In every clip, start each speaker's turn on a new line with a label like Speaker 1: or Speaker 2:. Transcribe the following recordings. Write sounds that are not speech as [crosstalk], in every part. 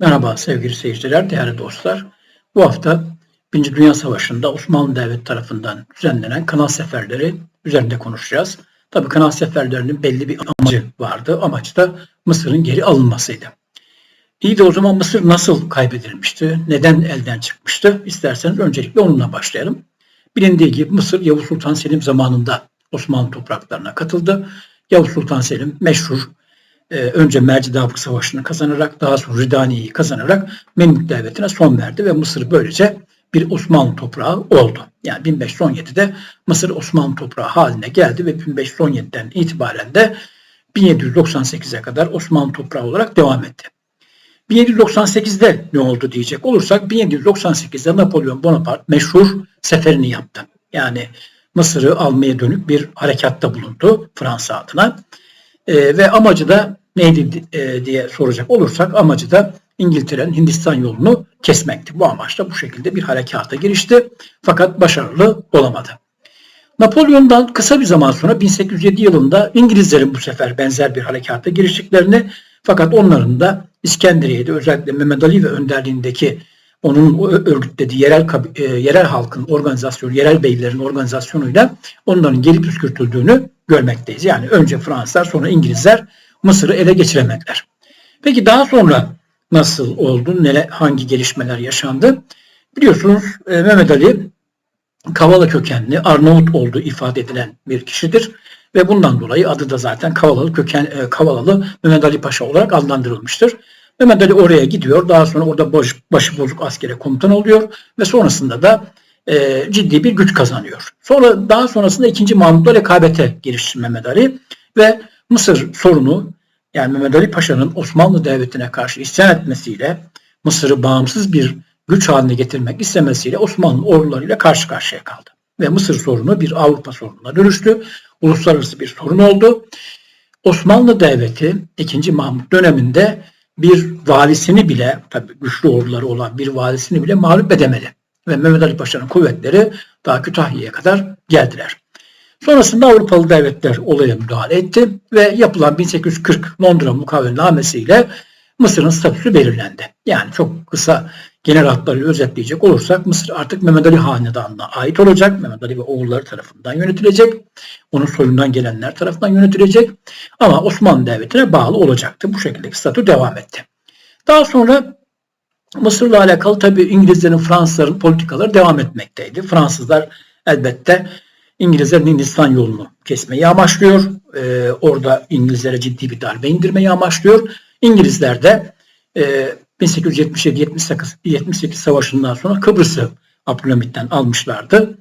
Speaker 1: Merhaba sevgili seyirciler, değerli dostlar. Bu hafta Birinci Dünya Savaşı'nda Osmanlı Devleti tarafından düzenlenen kanal seferleri üzerinde konuşacağız. Tabii kanal seferlerinin belli bir amacı vardı. Amaç da Mısır'ın geri alınmasıydı. İyi de o zaman Mısır nasıl kaybedilmişti? Neden elden çıkmıştı? İsterseniz öncelikle onunla başlayalım. Bilindiği gibi Mısır Yavuz Sultan Selim zamanında Osmanlı topraklarına katıldı. Yavuz Sultan Selim meşhur e, önce Mercidabık Savaşı'nı kazanarak daha sonra Ridani'yi kazanarak Memlük Devleti'ne son verdi ve Mısır böylece bir Osmanlı toprağı oldu. Yani 1517'de Mısır Osmanlı toprağı haline geldi ve 1517'den itibaren de 1798'e kadar Osmanlı toprağı olarak devam etti. 1798'de ne oldu diyecek olursak 1798'de Napolyon Bonaparte meşhur seferini yaptı. Yani Mısır'ı almaya dönük bir harekatta bulundu Fransa adına. E, ve amacı da neydi e, diye soracak olursak amacı da İngiltere'nin Hindistan yolunu kesmekti. Bu amaçla bu şekilde bir harekata girişti. Fakat başarılı olamadı. Napolyon'dan kısa bir zaman sonra 1807 yılında İngilizlerin bu sefer benzer bir harekata giriştiklerini fakat onların da İskenderiye'de özellikle Mehmet Ali ve önderliğindeki onun örgütlediği yerel e, yerel halkın organizasyonu, yerel beylerin organizasyonuyla onların gelip püskürtüldüğünü görmekteyiz. Yani önce Fransızlar sonra İngilizler Mısır'ı ele geçiremediler. Peki daha sonra nasıl oldu? Nele, hangi gelişmeler yaşandı? Biliyorsunuz e, Mehmet Ali Kavala kökenli Arnavut olduğu ifade edilen bir kişidir ve bundan dolayı adı da zaten Kavalalı köken e, Kavalalı Mehmet Ali Paşa olarak adlandırılmıştır. Mehmet Ali oraya gidiyor. Daha sonra orada baş, başıbozuk askere komutan oluyor ve sonrasında da e, ciddi bir güç kazanıyor. Sonra daha sonrasında 2. Mahmut'la rekabete girişti Mehmet Ali ve Mısır sorunu yani Mehmet Ali Paşa'nın Osmanlı Devleti'ne karşı isyan etmesiyle Mısır'ı bağımsız bir güç haline getirmek istemesiyle Osmanlı ordularıyla karşı karşıya kaldı. Ve Mısır sorunu bir Avrupa sorununa dönüştü. Uluslararası bir sorun oldu. Osmanlı Devleti 2. Mahmut döneminde bir valisini bile tabi güçlü orduları olan bir valisini bile mağlup edemedi. Ve Mehmet Ali Paşa'nın kuvvetleri daha Kütahya'ya kadar geldiler. Sonrasında Avrupalı devletler olaya müdahale etti ve yapılan 1840 Londra mukavvelnamesiyle Mısır'ın statüsü belirlendi. Yani çok kısa genel hatlarıyla özetleyecek olursak Mısır artık Mehmet Ali Hanedanı'na ait olacak. Mehmet Ali ve oğulları tarafından yönetilecek. Onun soyundan gelenler tarafından yönetilecek. Ama Osmanlı Devleti'ne bağlı olacaktı. Bu şekilde statü devam etti. Daha sonra Mısır'la alakalı tabii İngilizlerin, Fransızların politikaları devam etmekteydi. Fransızlar elbette İngilizlerin Hindistan yolunu kesmeyi amaçlıyor. Ee, orada İngilizlere ciddi bir darbe indirmeyi amaçlıyor. İngilizler de e, 1877-78 savaşından sonra Kıbrıs'ı Abdülhamit'ten almışlardı.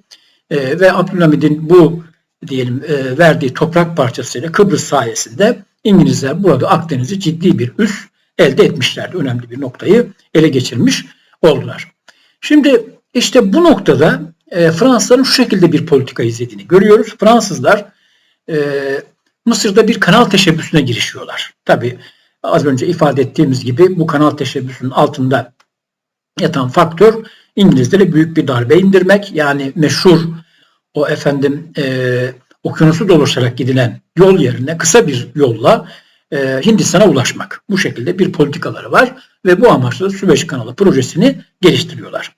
Speaker 1: E, ve Abdülhamit'in bu diyelim e, verdiği toprak parçasıyla Kıbrıs sayesinde İngilizler burada Akdeniz'i ciddi bir üs elde etmişlerdi. Önemli bir noktayı ele geçirmiş oldular. Şimdi işte bu noktada e, Fransızların şu şekilde bir politika izlediğini görüyoruz. Fransızlar e, Mısır'da bir kanal teşebbüsüne girişiyorlar. Tabi az önce ifade ettiğimiz gibi bu kanal teşebbüsünün altında yatan faktör İngilizlere büyük bir darbe indirmek. Yani meşhur o efendim e, okyanusu dolaşarak gidilen yol yerine kısa bir yolla e, Hindistan'a ulaşmak. Bu şekilde bir politikaları var ve bu amaçla Süveyş Kanalı projesini geliştiriyorlar.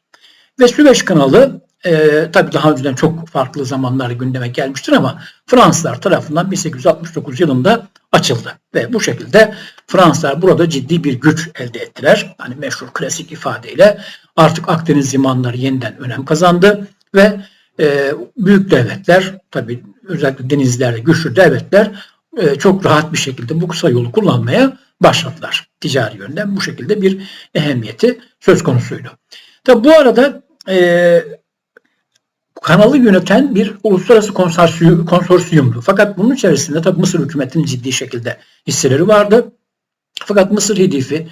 Speaker 1: Ve Süveyş Kanalı e, tabii daha önceden çok farklı zamanlarda gündeme gelmiştir ama Fransızlar tarafından 1869 yılında açıldı. Ve bu şekilde Fransızlar burada ciddi bir güç elde ettiler. Hani meşhur klasik ifadeyle artık Akdeniz limanları yeniden önem kazandı ve e, büyük devletler tabii özellikle denizlerde güçlü devletler e, çok rahat bir şekilde bu kısa yolu kullanmaya başladılar. Ticari yönden bu şekilde bir ehemmiyeti söz konusuydu. Tabi bu arada e, kanalı yöneten bir uluslararası konsorsiyumdu. Fakat bunun içerisinde tabi Mısır hükümetinin ciddi şekilde hisseleri vardı. Fakat Mısır hedefi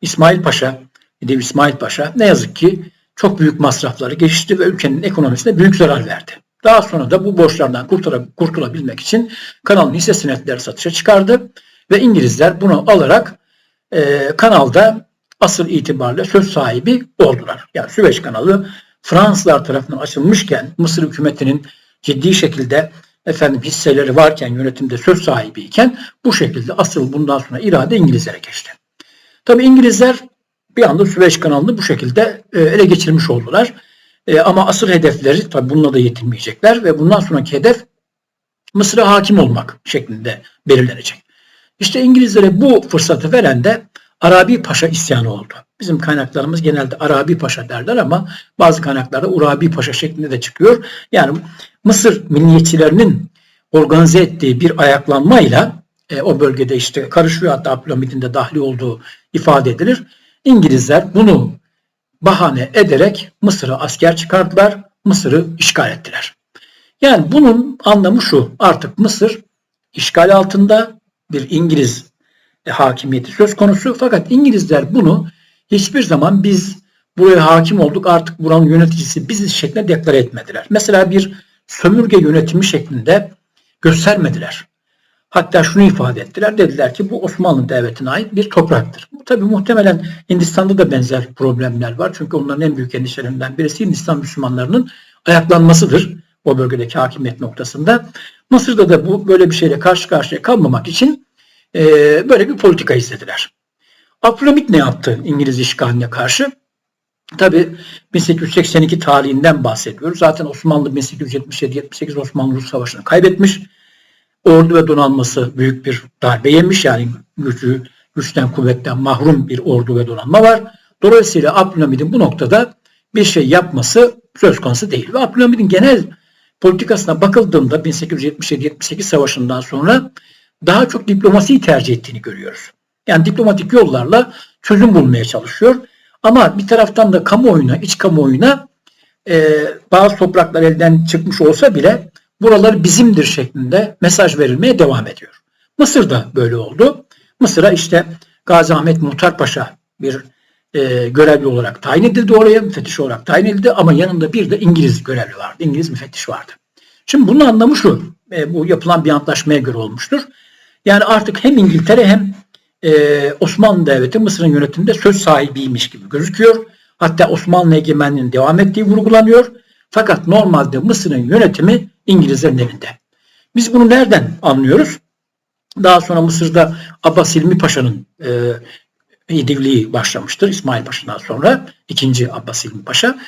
Speaker 1: İsmail Paşa, hedefi İsmail Paşa ne yazık ki çok büyük masrafları geçti ve ülkenin ekonomisine büyük zarar verdi. Daha sonra da bu borçlardan kurtulabilmek için kanalın hisse senetleri satışa çıkardı ve İngilizler bunu alarak e, kanalda asıl itibariyle söz sahibi oldular. Yani Süveyş kanalı Fransızlar tarafından açılmışken Mısır hükümetinin ciddi şekilde efendim hisseleri varken yönetimde söz sahibiyken bu şekilde asıl bundan sonra irade İngilizlere geçti. Tabi İngilizler bir anda Süveyş kanalını bu şekilde e, ele geçirmiş oldular. E, ama asıl hedefleri tabi bununla da yetinmeyecekler ve bundan sonraki hedef Mısır'a hakim olmak şeklinde belirlenecek. İşte İngilizlere bu fırsatı veren de Arabi Paşa isyanı oldu. Bizim kaynaklarımız genelde Arabi Paşa derler ama bazı kaynaklarda Urabi Paşa şeklinde de çıkıyor. Yani Mısır milliyetçilerinin organize ettiği bir ayaklanmayla e, o bölgede işte karışıyor hatta Abdülhamid'in de dahli olduğu ifade edilir. İngilizler bunu bahane ederek Mısır'a asker çıkardılar, Mısır'ı işgal ettiler. Yani bunun anlamı şu, artık Mısır işgal altında bir İngiliz e, hakimiyeti söz konusu fakat İngilizler bunu hiçbir zaman biz buraya hakim olduk artık buranın yöneticisi biziz şeklinde deklare etmediler. Mesela bir sömürge yönetimi şeklinde göstermediler. Hatta şunu ifade ettiler. Dediler ki bu Osmanlı Devleti'ne ait bir topraktır. Tabi muhtemelen Hindistan'da da benzer problemler var. Çünkü onların en büyük endişelerinden birisi Hindistan Müslümanlarının ayaklanmasıdır o bölgedeki hakimiyet noktasında. Mısır'da da bu böyle bir şeyle karşı karşıya kalmamak için e, böyle bir politika izlediler. Abdülhamit ne yaptı İngiliz işgaline karşı? Tabi 1882 tarihinden bahsediyoruz. Zaten Osmanlı 1877-78 Osmanlı-Rus Savaşı'nı kaybetmiş. Ordu ve donanması büyük bir darbe yemiş. Yani gücü, güçten kuvvetten mahrum bir ordu ve donanma var. Dolayısıyla Abdülhamid'in bu noktada bir şey yapması söz konusu değil. Ve Abdülhamid'in genel politikasına bakıldığında 1877-78 savaşından sonra daha çok diplomasiyi tercih ettiğini görüyoruz. Yani diplomatik yollarla çözüm bulmaya çalışıyor. Ama bir taraftan da kamuoyuna, iç kamuoyuna e, bazı topraklar elden çıkmış olsa bile buralar bizimdir şeklinde mesaj verilmeye devam ediyor. Mısır da böyle oldu. Mısır'a işte Gazi Ahmet Muhtar Paşa bir e, görevli olarak tayin edildi oraya, müfettiş olarak tayin edildi ama yanında bir de İngiliz görevli vardı, İngiliz müfettiş vardı. Şimdi bunun anlamı şu, e, bu yapılan bir antlaşmaya göre olmuştur. Yani artık hem İngiltere hem e, Osmanlı Devleti Mısır'ın yönetiminde söz sahibiymiş gibi gözüküyor. Hatta Osmanlı egemenliğinin devam ettiği vurgulanıyor. Fakat normalde Mısır'ın yönetimi İngilizlerin elinde. Biz bunu nereden anlıyoruz? Daha sonra Mısır'da Abbas İlmi Paşa'nın e, idivliği başlamıştır İsmail Paşa'dan sonra. ikinci Abbas İlmi Paşa.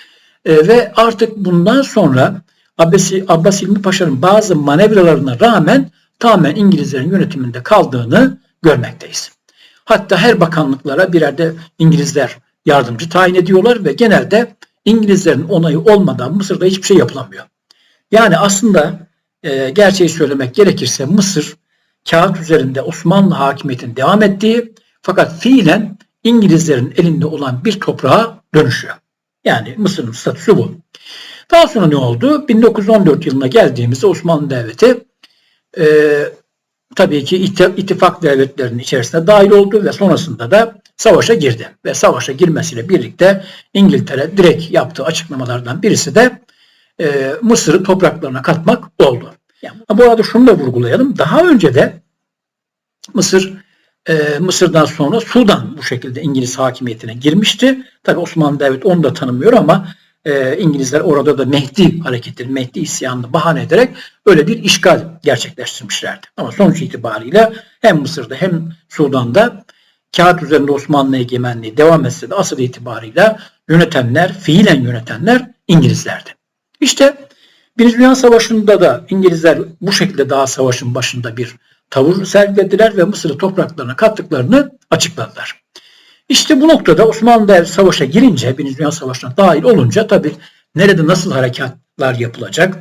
Speaker 1: E, ve artık bundan sonra Abbas, Abbas İlmi Paşa'nın bazı manevralarına rağmen tamamen İngilizlerin yönetiminde kaldığını görmekteyiz. Hatta her bakanlıklara birer de İngilizler yardımcı tayin ediyorlar ve genelde İngilizlerin onayı olmadan Mısır'da hiçbir şey yapılamıyor. Yani aslında e, gerçeği söylemek gerekirse Mısır kağıt üzerinde Osmanlı hakimiyetin devam ettiği fakat fiilen İngilizlerin elinde olan bir toprağa dönüşüyor. Yani Mısır'ın statüsü bu. Daha sonra ne oldu? 1914 yılına geldiğimizde Osmanlı Devleti e, tabii ki ittifak devletlerinin içerisine dahil oldu ve sonrasında da savaşa girdi. Ve savaşa girmesiyle birlikte İngiltere direkt yaptığı açıklamalardan birisi de e, Mısır'ı topraklarına katmak oldu. Yani, bu arada şunu da vurgulayalım. Daha önce de Mısır e, Mısır'dan sonra Sudan bu şekilde İngiliz hakimiyetine girmişti. Tabi Osmanlı Devleti onu da tanımıyor ama e, İngilizler orada da Mehdi hareketini, Mehdi isyanını bahane ederek öyle bir işgal gerçekleştirmişlerdi. Ama sonuç itibariyle hem Mısır'da hem Sudan'da kağıt üzerinde Osmanlı egemenliği devam etse de asıl itibariyle yönetenler, fiilen yönetenler İngilizlerdi. İşte Birinci Dünya Savaşı'nda da İngilizler bu şekilde daha savaşın başında bir tavır sergilediler ve Mısır'ı topraklarına kattıklarını açıkladılar. İşte bu noktada Osmanlı savaşa girince, Birinci Dünya Savaşı'na dahil olunca tabi nerede nasıl harekatlar yapılacak,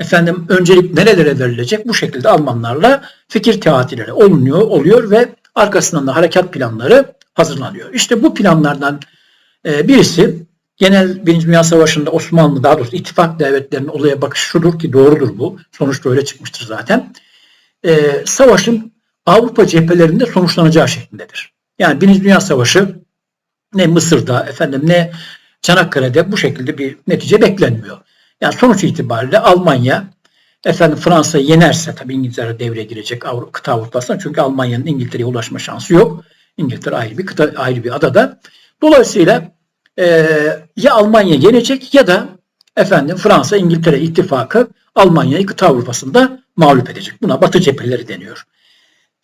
Speaker 1: efendim öncelik nerelere verilecek bu şekilde Almanlarla fikir teatileri olunuyor, oluyor ve arkasından da harekat planları hazırlanıyor. İşte bu planlardan e, birisi genel Birinci Dünya Savaşı'nda Osmanlı daha doğrusu ittifak devletlerinin olaya bakış şudur ki doğrudur bu. Sonuçta öyle çıkmıştır zaten. E, savaşın Avrupa cephelerinde sonuçlanacağı şeklindedir. Yani Birinci Dünya Savaşı ne Mısır'da efendim ne Çanakkale'de bu şekilde bir netice beklenmiyor. Yani sonuç itibariyle Almanya efendim Fransa yenerse tabii İngiltere devreye girecek Avrupa, kıta Avrupa'sına çünkü Almanya'nın İngiltere'ye ulaşma şansı yok. İngiltere ayrı bir kıta, ayrı bir adada. Dolayısıyla e, ya Almanya yenecek ya da efendim Fransa İngiltere ittifakı Almanya'yı kıta Avrupa'sında mağlup edecek. Buna Batı cepheleri deniyor.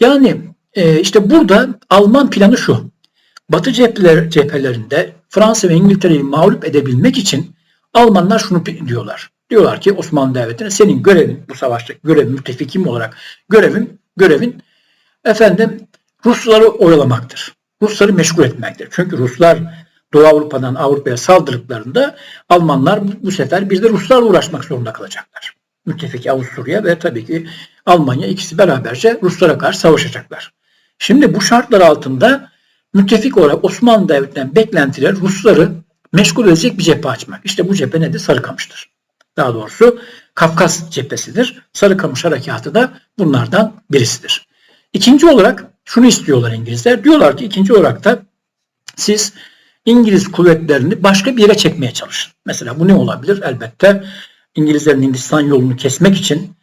Speaker 1: Yani e, işte burada Alman planı şu. Batı cepheler, cephelerinde Fransa ve İngiltere'yi mağlup edebilmek için Almanlar şunu diyorlar. Diyorlar ki Osmanlı Devleti'ne senin görevin bu savaştaki görevin müttefikim olarak görevin görevin efendim Rusları oyalamaktır. Rusları meşgul etmektir. Çünkü Ruslar Doğu Avrupa'dan Avrupa'ya saldırdıklarında Almanlar bu sefer bir de Ruslarla uğraşmak zorunda kalacaklar. Müttefik Avusturya ve tabii ki Almanya ikisi beraberce Ruslara karşı savaşacaklar. Şimdi bu şartlar altında müttefik olarak Osmanlı Devleti'nden beklentiler Rusları meşgul edecek bir cephe açmak. İşte bu cephe nedir? Sarıkamış'tır. Daha doğrusu Kafkas cephesidir. Sarıkamış Harekatı da bunlardan birisidir. İkinci olarak şunu istiyorlar İngilizler. Diyorlar ki ikinci olarak da siz İngiliz kuvvetlerini başka bir yere çekmeye çalışın. Mesela bu ne olabilir? Elbette İngilizlerin Hindistan yolunu kesmek için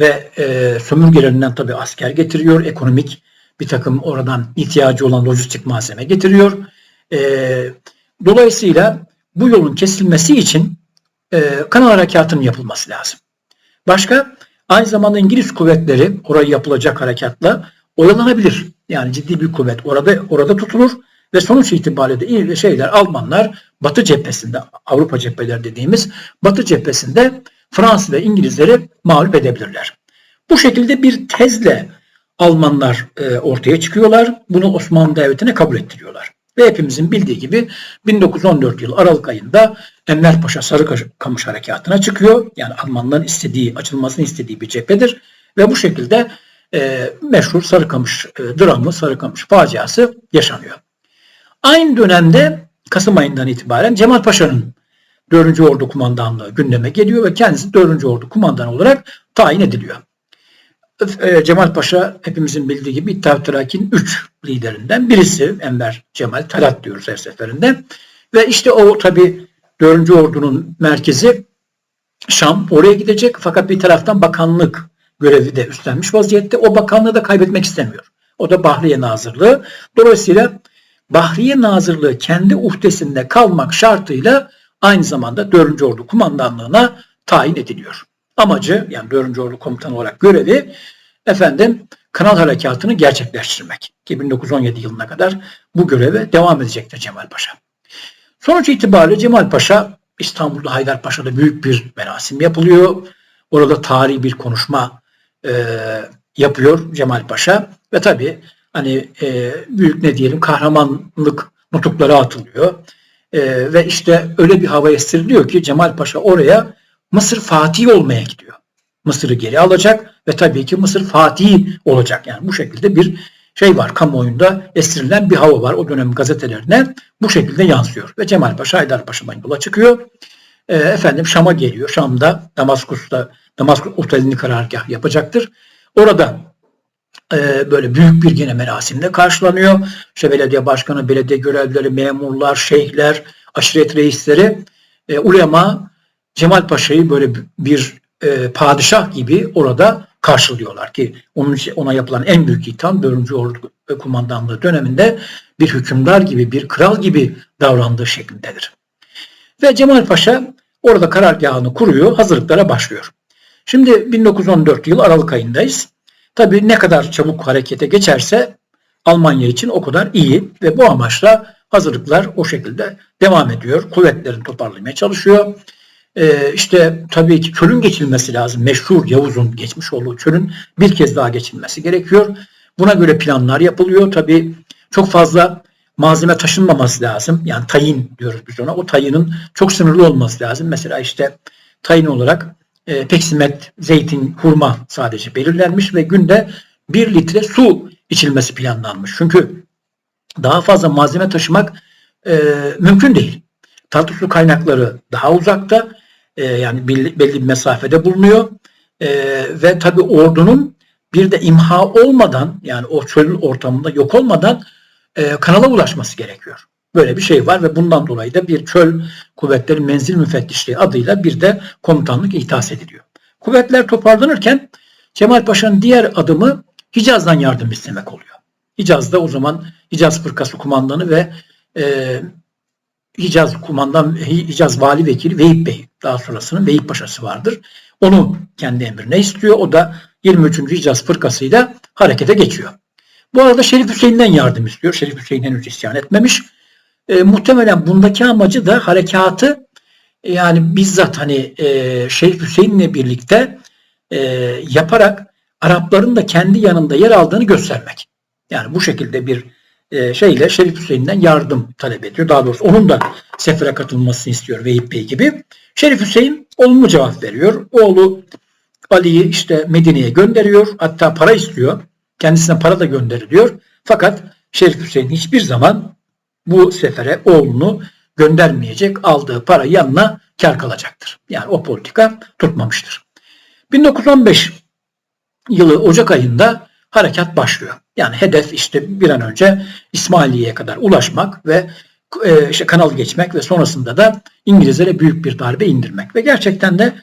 Speaker 1: ve e, sömürgelerinden tabi asker getiriyor. Ekonomik bir takım oradan ihtiyacı olan lojistik malzeme getiriyor. E, dolayısıyla bu yolun kesilmesi için e, kanal harekatının yapılması lazım. Başka aynı zamanda İngiliz kuvvetleri orayı yapılacak harekatla oyalanabilir. Yani ciddi bir kuvvet orada orada tutulur ve sonuç itibariyle de şeyler Almanlar Batı cephesinde Avrupa cepheleri dediğimiz Batı cephesinde Fransız ve İngilizleri mağlup edebilirler. Bu şekilde bir tezle Almanlar e, ortaya çıkıyorlar. Bunu Osmanlı Devleti'ne kabul ettiriyorlar. Ve hepimizin bildiği gibi 1914 yıl Aralık ayında Enver Paşa Sarıkamış Harekatı'na çıkıyor. Yani Almanların istediği, açılmasını istediği bir cephedir. Ve bu şekilde e, meşhur Sarıkamış e, dramı, Sarıkamış faciası yaşanıyor. Aynı dönemde Kasım ayından itibaren Cemal Paşa'nın 4. Ordu Kumandanlığı gündeme geliyor ve kendisi 4. Ordu Kumandanı olarak tayin ediliyor. E, Cemal Paşa hepimizin bildiği gibi İttihat Terakki'nin 3 liderinden birisi. Enver Cemal Talat diyoruz her seferinde. Ve işte o tabi 4. Ordu'nun merkezi Şam oraya gidecek fakat bir taraftan bakanlık görevi de üstlenmiş vaziyette. O bakanlığı da kaybetmek istemiyor. O da Bahriye Nazırlığı. Dolayısıyla Bahriye Nazırlığı kendi uhdesinde kalmak şartıyla aynı zamanda 4. Ordu Kumandanlığına tayin ediliyor. Amacı yani 4. Ordu Komutanı olarak görevi efendim kanal harekatını gerçekleştirmek. Ki 1917 yılına kadar bu göreve devam edecektir Cemal Paşa. Sonuç itibariyle Cemal Paşa İstanbul'da Haydarpaşa'da büyük bir merasim yapılıyor. Orada tarihi bir konuşma e, yapıyor Cemal Paşa ve tabii hani e, büyük ne diyelim kahramanlık nutukları atılıyor. E, ve işte öyle bir hava estiriliyor ki Cemal Paşa oraya Mısır Fatih olmaya gidiyor. Mısır'ı geri alacak ve tabii ki Mısır Fatih olacak. Yani bu şekilde bir şey var kamuoyunda estirilen bir hava var. O dönem gazetelerine bu şekilde yansıyor. Ve Cemal Paşa Haydarpaşa'dan yola çıkıyor. E, efendim Şam'a geliyor. Şam'da Damaskus'ta Damaskus otelini karargah yapacaktır. Orada e, böyle büyük bir gene merasimle karşılanıyor. İşte belediye başkanı, belediye görevlileri, memurlar, şeyhler, aşiret reisleri, e, ulema Cemal Paşa'yı böyle bir e, padişah gibi orada karşılıyorlar ki onun ona yapılan en büyük itham 4. Ordu Kumandanlığı döneminde bir hükümdar gibi, bir kral gibi davrandığı şeklindedir. Ve Cemal Paşa orada karargahını kuruyor, hazırlıklara başlıyor. Şimdi 1914 yıl Aralık ayındayız. Tabii ne kadar çabuk harekete geçerse Almanya için o kadar iyi ve bu amaçla hazırlıklar o şekilde devam ediyor. Kuvvetlerini toparlamaya çalışıyor. Ee, işte tabii ki çölün geçilmesi lazım. Meşhur Yavuz'un geçmiş olduğu çölün bir kez daha geçilmesi gerekiyor. Buna göre planlar yapılıyor. Tabii çok fazla malzeme taşınmaması lazım. Yani tayin diyoruz biz ona. O tayinin çok sınırlı olması lazım. Mesela işte tayin olarak e, peksimet, zeytin, hurma sadece belirlenmiş ve günde bir litre su içilmesi planlanmış. Çünkü daha fazla malzeme taşımak e, mümkün değil. Tatlı su kaynakları daha uzakta e, yani belli, belli bir mesafede bulunuyor e, ve tabi ordunun bir de imha olmadan yani o çölün ortamında yok olmadan e, kanala ulaşması gerekiyor. Böyle bir şey var ve bundan dolayı da bir çöl kuvvetleri menzil müfettişliği adıyla bir de komutanlık ihtas ediliyor. Kuvvetler toparlanırken Cemal Paşa'nın diğer adımı Hicaz'dan yardım istemek oluyor. Hicaz'da o zaman Hicaz Fırkası kumandanı ve e, Hicaz kumandan Hicaz Vali Vekili Veyip Bey daha sonrasının Veyip Paşası vardır. Onu kendi emrine istiyor. O da 23. Hicaz Fırkası'yla harekete geçiyor. Bu arada Şerif Hüseyin'den yardım istiyor. Şerif Hüseyin henüz isyan etmemiş. E, muhtemelen bundaki amacı da harekatı yani bizzat hani e, Şerif Hüseyin'le birlikte e, yaparak Arapların da kendi yanında yer aldığını göstermek. Yani bu şekilde bir e, şeyle Şerif Hüseyin'den yardım talep ediyor. Daha doğrusu onun da sefere katılmasını istiyor Vehip Bey gibi. Şerif Hüseyin olumlu cevap veriyor. Oğlu Ali'yi işte Medine'ye gönderiyor. Hatta para istiyor. Kendisine para da gönderiliyor. Fakat Şerif Hüseyin hiçbir zaman bu sefere oğlunu göndermeyecek. Aldığı para yanına kar kalacaktır. Yani o politika tutmamıştır. 1915 yılı Ocak ayında harekat başlıyor. Yani hedef işte bir an önce İsmailiye'ye kadar ulaşmak ve e, işte kanal geçmek ve sonrasında da İngilizlere büyük bir darbe indirmek. Ve gerçekten de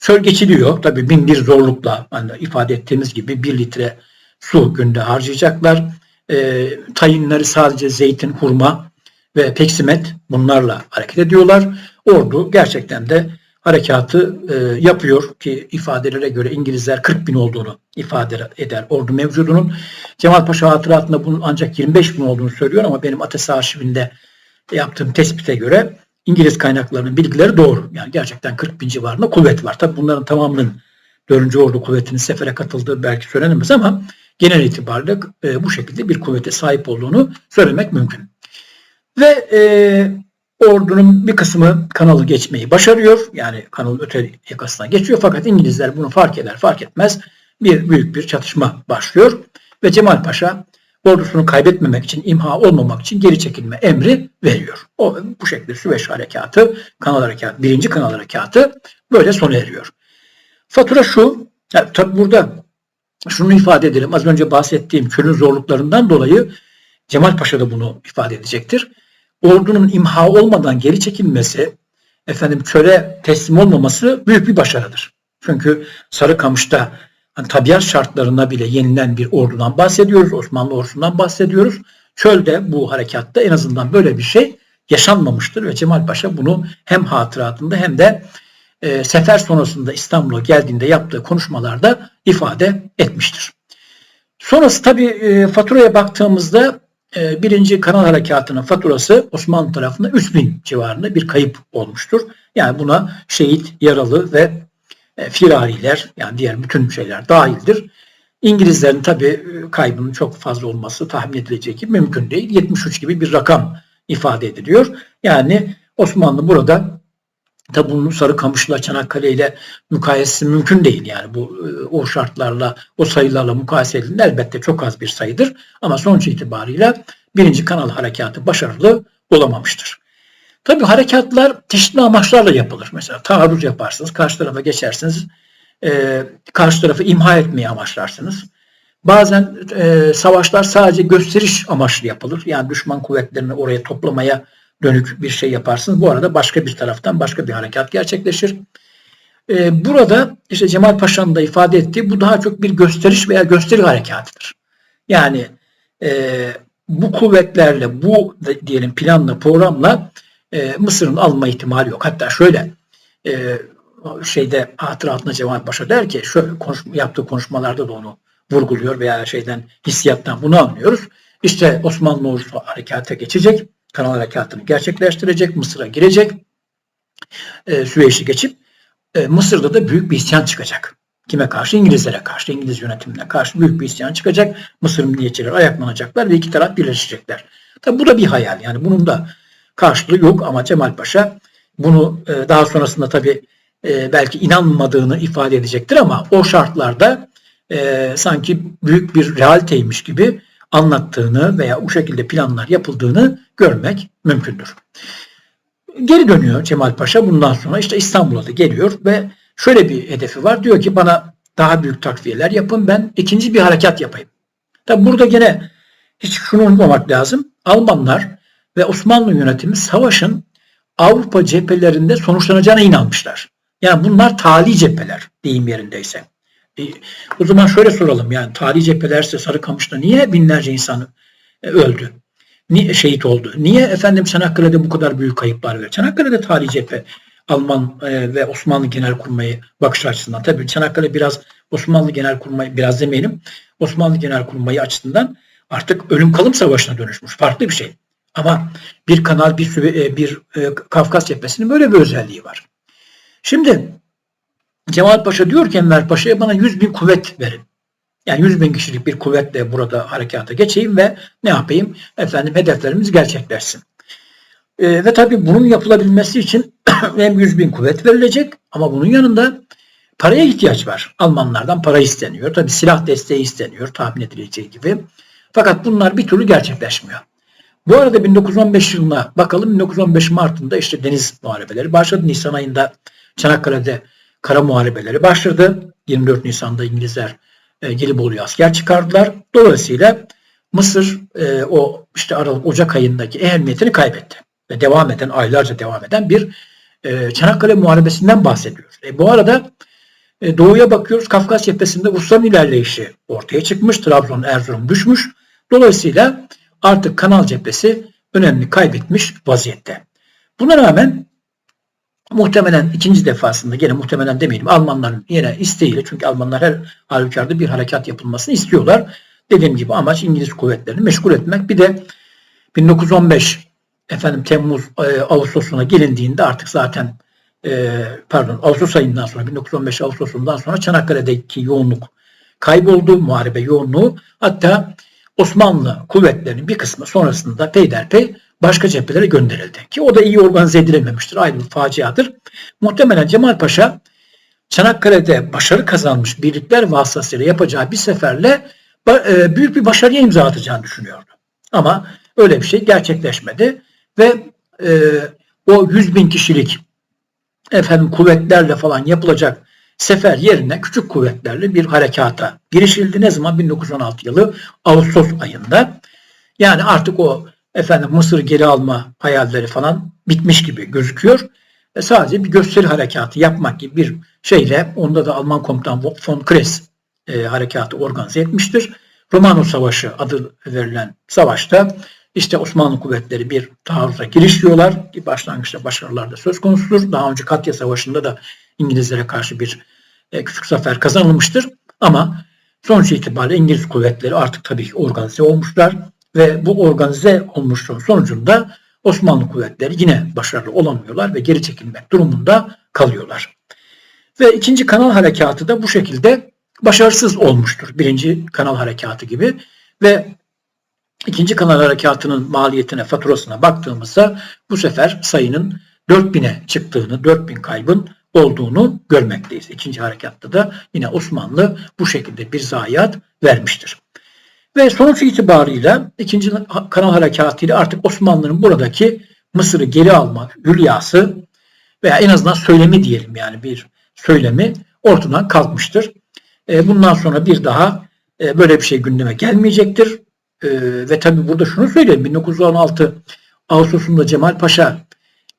Speaker 1: çöl geçiliyor. Tabii bin bir zorlukla hani ifade ettiğimiz gibi bir litre su günde harcayacaklar. E, tayinleri sadece zeytin, hurma ve peksimet bunlarla hareket ediyorlar. Ordu gerçekten de harekatı e, yapıyor ki ifadelere göre İngilizler 40 bin olduğunu ifade eder ordu mevcudunun. Cemal Paşa hatıratında bunun ancak 25 bin olduğunu söylüyor ama benim Ates arşivinde yaptığım tespite göre İngiliz kaynaklarının bilgileri doğru. Yani gerçekten 40 bin civarında kuvvet var. Tabi bunların tamamının 4. Ordu kuvvetinin sefere katıldığı belki söylenemez ama genel itibariyle e, bu şekilde bir kuvvete sahip olduğunu söylemek mümkün. Ve e, ordunun bir kısmı kanalı geçmeyi başarıyor. Yani kanalın öte yakasına geçiyor. Fakat İngilizler bunu fark eder fark etmez bir büyük bir çatışma başlıyor. Ve Cemal Paşa ordusunu kaybetmemek için, imha olmamak için geri çekilme emri veriyor. O bu şekilde Süveyş harekatı, kanal harekatı, birinci kanal harekatı böyle sona eriyor. Fatura şu, yani tabi burada şunu ifade edelim. Az önce bahsettiğim çölün zorluklarından dolayı Cemal Paşa da bunu ifade edecektir ordunun imha olmadan geri çekilmesi, efendim çöle teslim olmaması büyük bir başarıdır. Çünkü Sarıkamış'ta hani, tabiat şartlarına bile yenilen bir ordudan bahsediyoruz. Osmanlı ordusundan bahsediyoruz. Çölde bu harekatta en azından böyle bir şey yaşanmamıştır ve Cemal Paşa bunu hem hatıratında hem de e, sefer sonrasında İstanbul'a geldiğinde yaptığı konuşmalarda ifade etmiştir. Sonrası tabi e, faturaya baktığımızda ee, birinci kanal harekatının faturası Osmanlı tarafında 3000 civarında bir kayıp olmuştur. Yani buna şehit, yaralı ve e, firariler yani diğer bütün şeyler dahildir. İngilizlerin tabi e, kaybının çok fazla olması tahmin edilecek gibi mümkün değil. 73 gibi bir rakam ifade ediliyor. Yani Osmanlı burada Tabi bunun Sarıkamış'la Çanakkale ile mukayesesi mümkün değil. Yani bu e, o şartlarla, o sayılarla mukayese edildiğinde elbette çok az bir sayıdır. Ama sonuç itibariyle birinci kanal harekatı başarılı olamamıştır. Tabi harekatlar çeşitli amaçlarla yapılır. Mesela taarruz yaparsınız, karşı tarafa geçersiniz, e, karşı tarafı imha etmeyi amaçlarsınız. Bazen e, savaşlar sadece gösteriş amaçlı yapılır. Yani düşman kuvvetlerini oraya toplamaya dönük bir şey yaparsınız. Bu arada başka bir taraftan başka bir harekat gerçekleşir. Ee, burada işte Cemal Paşa'nın da ifade ettiği bu daha çok bir gösteriş veya gösteri harekatıdır. Yani e, bu kuvvetlerle, bu diyelim planla, programla e, Mısır'ın alma ihtimali yok. Hatta şöyle e, şeyde hatıratına Cemal Paşa der ki şöyle konuş, yaptığı konuşmalarda da onu vurguluyor veya şeyden hissiyattan bunu anlıyoruz. İşte Osmanlı ordusu harekata geçecek kanal harekatını gerçekleştirecek, Mısır'a girecek, e, Süveyş'i geçip e, Mısır'da da büyük bir isyan çıkacak. Kime karşı? İngilizlere karşı, İngiliz yönetimine karşı büyük bir isyan çıkacak. Mısır milliyetçileri ayaklanacaklar ve iki taraf birleşecekler. Tabi bu da bir hayal yani bunun da karşılığı yok ama Cemal Paşa bunu e, daha sonrasında tabi e, belki inanmadığını ifade edecektir ama o şartlarda e, sanki büyük bir realiteymiş gibi anlattığını veya bu şekilde planlar yapıldığını görmek mümkündür. Geri dönüyor Cemal Paşa bundan sonra işte İstanbul'a da geliyor ve şöyle bir hedefi var. Diyor ki bana daha büyük takviyeler yapın ben ikinci bir harekat yapayım. Tabi burada gene hiç şunu unutmamak lazım. Almanlar ve Osmanlı yönetimi savaşın Avrupa cephelerinde sonuçlanacağına inanmışlar. Yani bunlar tali cepheler deyim yerindeyse. E, o zaman şöyle soralım yani tarihi cephelerse Sarıkamış'ta niye binlerce insan e, öldü? Niye şehit oldu? Niye efendim Çanakkale'de bu kadar büyük kayıplar var? Çanakkale'de tarihi cephe Alman e, ve Osmanlı Genelkurmayı bakış açısından. Tabii Çanakkale biraz Osmanlı Genelkurmayı biraz demeyelim. Osmanlı Genelkurmayı açısından artık ölüm kalım savaşına dönüşmüş. Farklı bir şey. Ama bir kanal, bir, e, bir e, Kafkas cephesinin böyle bir özelliği var. Şimdi Cemal Paşa diyor ki Enver Paşa'ya bana 100 bin kuvvet verin. Yani 100 bin kişilik bir kuvvetle burada harekata geçeyim ve ne yapayım? Efendim hedeflerimiz gerçekleşsin. E, ve tabii bunun yapılabilmesi için [clears throat] hem 100 bin kuvvet verilecek ama bunun yanında paraya ihtiyaç var. Almanlardan para isteniyor. Tabii silah desteği isteniyor tahmin edileceği gibi. Fakat bunlar bir türlü gerçekleşmiyor. Bu arada 1915 yılına bakalım. 1915 Mart'ında işte deniz muharebeleri başladı. Nisan ayında Çanakkale'de kara muharebeleri başladı. 24 Nisan'da İngilizler e, Gelibolu'ya asker çıkardılar. Dolayısıyla Mısır e, o işte Aralık Ocak ayındaki ehemmiyetini kaybetti. Ve devam eden aylarca devam eden bir e, Çanakkale Muharebesi'nden bahsediyoruz. E, bu arada e, doğuya bakıyoruz. Kafkas cephesinde Rusların ilerleyişi ortaya çıkmış. Trabzon, Erzurum düşmüş. Dolayısıyla artık Kanal cephesi önemli kaybetmiş vaziyette. Buna rağmen muhtemelen ikinci defasında gene muhtemelen demeyelim Almanların yine isteğiyle çünkü Almanlar her halükarda bir harekat yapılmasını istiyorlar. Dediğim gibi amaç İngiliz kuvvetlerini meşgul etmek. Bir de 1915 efendim Temmuz e, Ağustos'una gelindiğinde artık zaten e, pardon Ağustos ayından sonra 1915 Ağustos'undan sonra Çanakkale'deki yoğunluk kayboldu. Muharebe yoğunluğu. Hatta Osmanlı kuvvetlerinin bir kısmı sonrasında peyderpey başka cephelere gönderildi. Ki o da iyi organize edilememiştir. Ayrı bir faciadır. Muhtemelen Cemal Paşa Çanakkale'de başarı kazanmış birlikler vasıtasıyla yapacağı bir seferle e, büyük bir başarıya imza atacağını düşünüyordu. Ama öyle bir şey gerçekleşmedi ve e, o 100 bin kişilik efendim kuvvetlerle falan yapılacak sefer yerine küçük kuvvetlerle bir harekata girişildi. Ne zaman? 1916 yılı Ağustos ayında. Yani artık o efendim Mısır geri alma hayalleri falan bitmiş gibi gözüküyor. Ve sadece bir gösteri harekatı yapmak gibi bir şeyle onda da Alman komutan von Kress e, harekatı organize etmiştir. Romano Savaşı adı verilen savaşta işte Osmanlı kuvvetleri bir taarruza girişiyorlar. Başlangıçta başarılar da söz konusudur. Daha önce Katya Savaşı'nda da İngilizlere karşı bir e, küçük zafer kazanılmıştır. Ama sonuç itibariyle İngiliz kuvvetleri artık tabii ki organize olmuşlar ve bu organize olmuşluğun sonucunda Osmanlı kuvvetleri yine başarılı olamıyorlar ve geri çekilmek durumunda kalıyorlar. Ve ikinci kanal harekatı da bu şekilde başarısız olmuştur. Birinci kanal harekatı gibi ve ikinci kanal harekatının maliyetine, faturasına baktığımızda bu sefer sayının 4000'e çıktığını, 4000 kaybın olduğunu görmekteyiz. İkinci harekatta da yine Osmanlı bu şekilde bir zayiat vermiştir. Ve sonuç itibarıyla ikinci kanal harekatıyla artık Osmanlı'nın buradaki Mısır'ı geri alma hülyası veya en azından söylemi diyelim yani bir söylemi ortadan kalkmıştır. E, bundan sonra bir daha e, böyle bir şey gündeme gelmeyecektir. E, ve tabi burada şunu söyleyeyim 1916 Ağustos'unda Cemal Paşa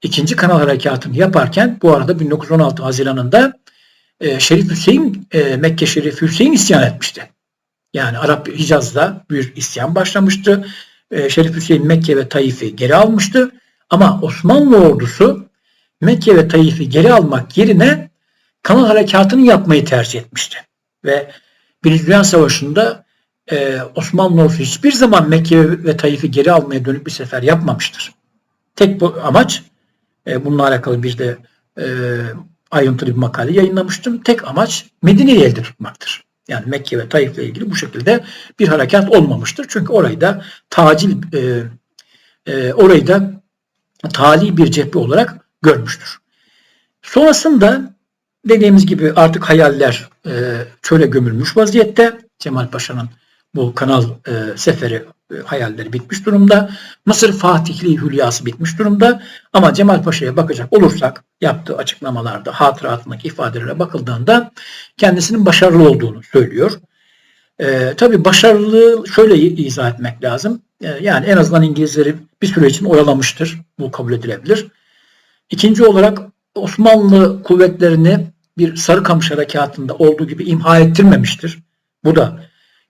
Speaker 1: ikinci kanal harekatını yaparken bu arada 1916 Haziran'ında Şerif Hüseyin Mekke Şerif Hüseyin isyan etmişti. Yani Arap Hicaz'da bir isyan başlamıştı. Şerif Hüseyin Mekke ve Taif'i geri almıştı. Ama Osmanlı ordusu Mekke ve Taif'i geri almak yerine kanal harekatını yapmayı tercih etmişti. Ve Birinci Dünya Savaşı'nda e, Osmanlı ordusu hiçbir zaman Mekke ve Taif'i geri almaya dönük bir sefer yapmamıştır. Tek bu amaç e, bununla alakalı bir de e, ayrıntılı bir makale yayınlamıştım. Tek amaç Medine'yi elde tutmaktır. Yani Mekke ve Taif ile ilgili bu şekilde bir harekat olmamıştır. Çünkü orayı da tacil e, e, orayı da tali bir cephe olarak görmüştür. Sonrasında dediğimiz gibi artık hayaller e, çöle gömülmüş vaziyette. Cemal Paşa'nın bu kanal e, seferi e, hayalleri bitmiş durumda. Mısır Fatihliği hülyası bitmiş durumda. Ama Cemal Paşa'ya bakacak olursak yaptığı açıklamalarda, hatıratındaki ifadelere bakıldığında kendisinin başarılı olduğunu söylüyor. E, tabii başarılı şöyle izah etmek lazım. E, yani en azından İngilizleri bir süre için oyalamıştır. Bu kabul edilebilir. İkinci olarak Osmanlı kuvvetlerini bir Sarıkamış harekatında olduğu gibi imha ettirmemiştir. Bu da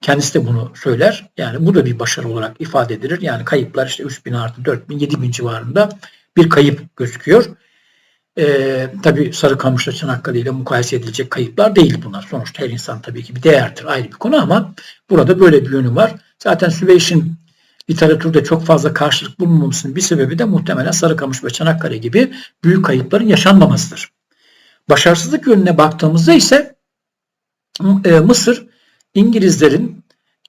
Speaker 1: kendisi de bunu söyler. Yani bu da bir başarı olarak ifade edilir. Yani kayıplar işte 3000 artı 4000 7000 civarında bir kayıp gözüküyor. Ee, tabii Sarıkamış'la Çanakkale ile mukayese edilecek kayıplar değil bunlar. Sonuçta her insan tabii ki bir değerdir ayrı bir konu ama burada böyle bir yönü var. Zaten Süveyş'in literatürde çok fazla karşılık bulunmamasının bir sebebi de muhtemelen Sarıkamış ve Çanakkale gibi büyük kayıpların yaşanmamasıdır. Başarısızlık yönüne baktığımızda ise e, Mısır İngilizlerin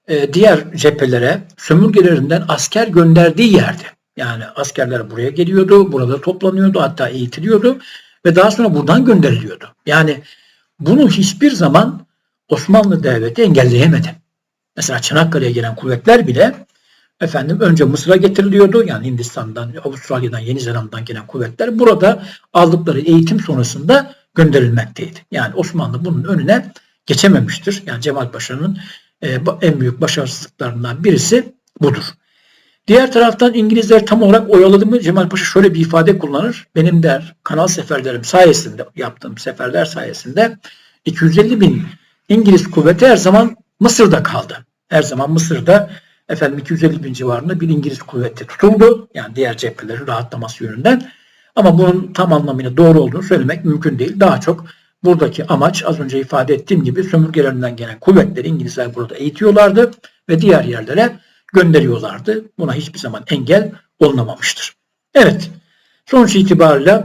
Speaker 1: e, diğer cephelere sömürgelerinden asker gönderdiği yerdi. Yani askerler buraya geliyordu, burada toplanıyordu, hatta eğitiliyordu ve daha sonra buradan gönderiliyordu. Yani bunu hiçbir zaman Osmanlı Devleti engelleyemedi. Mesela Çanakkale'ye gelen kuvvetler bile efendim önce Mısır'a getiriliyordu. Yani Hindistan'dan, Avustralya'dan, Yeni Zelanda'dan gelen kuvvetler burada aldıkları eğitim sonrasında gönderilmekteydi. Yani Osmanlı bunun önüne geçememiştir. Yani Cemal Paşa'nın e, en büyük başarısızlıklarından birisi budur. Diğer taraftan İngilizler tam olarak oyaladı mı Cemal Paşa şöyle bir ifade kullanır. Benim der kanal seferlerim sayesinde yaptığım seferler sayesinde 250 bin İngiliz kuvveti her zaman Mısır'da kaldı. Her zaman Mısır'da efendim 250 bin civarında bir İngiliz kuvveti tutuldu. Yani diğer cephelerin rahatlaması yönünden. Ama bunun tam anlamıyla doğru olduğunu söylemek mümkün değil. Daha çok buradaki amaç az önce ifade ettiğim gibi sömürgelerinden gelen kuvvetleri İngilizler burada eğitiyorlardı ve diğer yerlere gönderiyorlardı. Buna hiçbir zaman engel olunamamıştır. Evet, sonuç itibariyle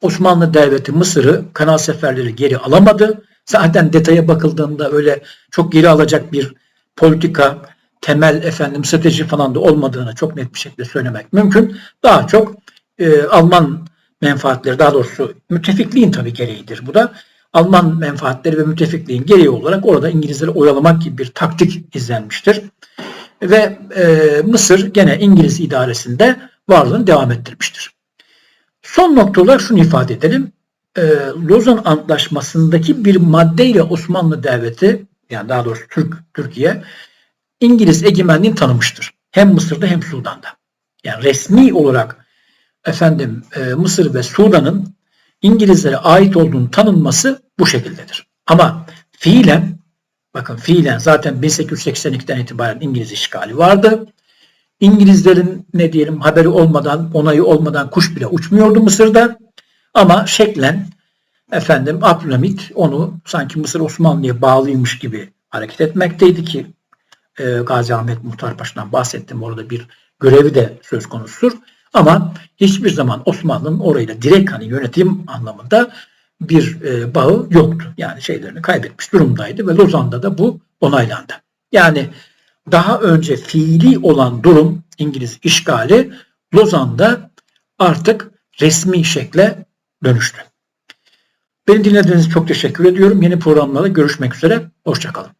Speaker 1: Osmanlı Devleti Mısır'ı kanal seferleri geri alamadı. Zaten detaya bakıldığında öyle çok geri alacak bir politika, temel efendim strateji falan da olmadığını çok net bir şekilde söylemek mümkün. Daha çok e, Alman menfaatleri daha doğrusu müttefikliğin tabii gereğidir bu da. Alman menfaatleri ve müttefikliğin gereği olarak orada İngilizleri oyalamak gibi bir taktik izlenmiştir. Ve e, Mısır gene İngiliz idaresinde varlığını devam ettirmiştir. Son nokta olarak şunu ifade edelim. E, Lozan Antlaşması'ndaki bir maddeyle Osmanlı Devleti yani daha doğrusu Türk Türkiye İngiliz egemenliğini tanımıştır. Hem Mısır'da hem Sudan'da. Yani resmi olarak efendim e, Mısır ve Sudan'ın İngilizlere ait olduğunu tanınması bu şekildedir. Ama fiilen bakın fiilen zaten 1882'den itibaren İngiliz işgali vardı. İngilizlerin ne diyelim haberi olmadan, onayı olmadan kuş bile uçmuyordu Mısır'da. Ama şeklen efendim Abdülhamit onu sanki Mısır Osmanlı'ya bağlıymış gibi hareket etmekteydi ki e, Gazi Ahmet Muhtar Paşa'dan bahsettim. Orada bir görevi de söz konusudur. Ama hiçbir zaman Osmanlı'nın orayla direkt hani yönetim anlamında bir e, bağı yoktu. Yani şeylerini kaybetmiş durumdaydı ve Lozan'da da bu onaylandı. Yani daha önce fiili olan durum İngiliz işgali Lozan'da artık resmi şekle dönüştü. Beni dinlediğiniz için çok teşekkür ediyorum. Yeni programlarda görüşmek üzere. Hoşçakalın.